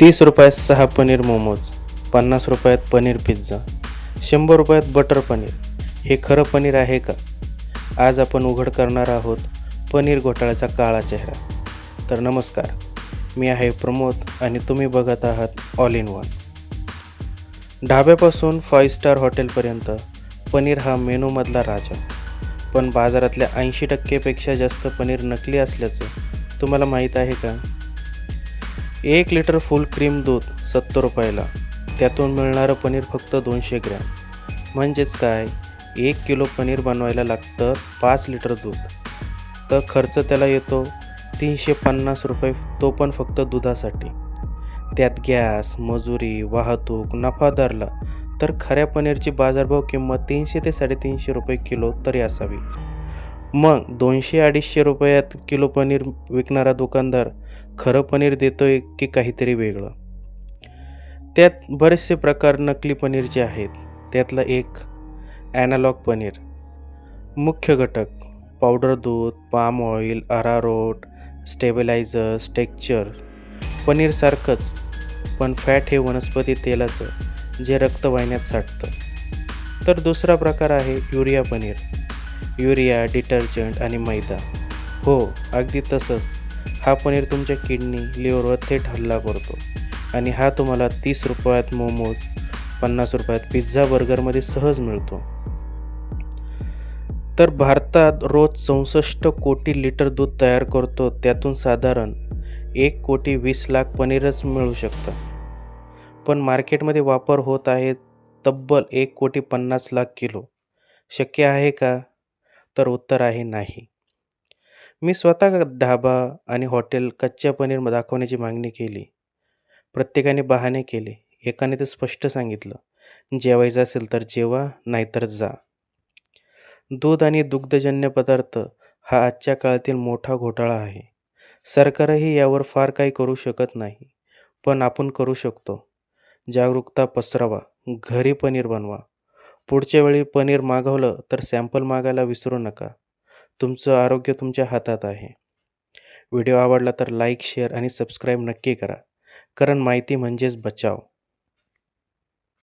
तीस रुपयात सहा पनीर मोमोज पन्नास रुपयात पनीर पिझ्झा शंभर रुपयात बटर पनीर. हे खरं पनीर आहे का? आज आपण उघड करणार आहोत पनीर घोटाळ्याचा काळा चेहरा. तर नमस्कार मी आहे प्रमोद आणि तुम्ही बघत आहात ऑल इन वन ढाब्यापासून फाईव्ह स्टार हॉटेलपर्यंत पनीर हा मेनूमधला राजा. पण बाजारातल्या ऐंशी टक्केपेक्षा जास्त पनीर नकली असल्याचं तुम्हाला माहीत आहे का? एक लिटर फुल क्रीम दूध सत्तर रुपयाला. त्यातून मिळणारं पनीर फक्त दोनशे ग्रॅम. म्हणजेच काय? एक किलो पनीर बनवायला लागतं पाच लिटर दूध. तर खर्च त्याला येतो तीनशे पन्नास रुपये तो पण फक्त दुधासाठी. त्यात गॅस मजुरी वाहतूक नफा धरला तर खऱ्या पनीरची बाजारभाव किंमत तीनशे ते साडेतीनशे रुपये किलो तरी असावी. मग दोनशे अडीचशे रुपयात किलो पनीर विकणारा दुकानदार खरं पनीर देतोय की काहीतरी वेगळं? त्यात बरेचसे प्रकार नकली पनीरचे आहेत. त्यातलं एक ॲनालॉग पनीर. मुख्य घटक पावडर दूध palm oil arrowroot stabilizers texture पनीरसारखंच पण फॅट हे वनस्पती तेलाचं जे रक्तवाहिन्यात साठतं. तर दुसरा प्रकार आहे युरिया पनीर. युरिया डिटर्जंट आणि मैदा. हो अगदी तसंच. हा पनीर तुमच्या किडनी लिव्हरवर थेट हल्ला करतो. आणि हा तुम्हाला तीस रुपयात मोमोज पन्नास रुपयात पिझ्झा बर्गरमध्ये सहज मिळतो. तर भारतात रोज चौसष्ट कोटी लिटर दूध तयार करतो त्यातून साधारण एक कोटी वीस लाख पनीरच मिळू शकतं. पण मार्केटमध्ये वापर होत आहे तब्बल एक कोटी पन्नास लाख किलो. शक्य आहे का? तर उत्तर आहे नाही. मी स्वतः ढाबा आणि हॉटेल कच्च्या पनीर दाखवण्याची मागणी केली. प्रत्येकाने बहाणे केले. एकाने ते स्पष्ट सांगितलं. जेवायचं असेल तर जेवा नाहीतर जा. दूध आणि दुग्धजन्य पदार्थ हा आजच्या काळातील मोठा घोटाळा आहे. सरकारही यावर फार काही करू शकत नाही पण आपण करू शकतो. जागरूकता पसरावा. घरी पनीर बनवा. पुढच्या वेळी पनीर मागवलं तर सॅम्पल मागायला विसरू नका. तुमचं आरोग्य तुमच्या हातात आहे. व्हिडिओ आवडला तर लाईक शेअर आणि सबस्क्राईब नक्की करा. कारण माहिती म्हणजेच बचाव.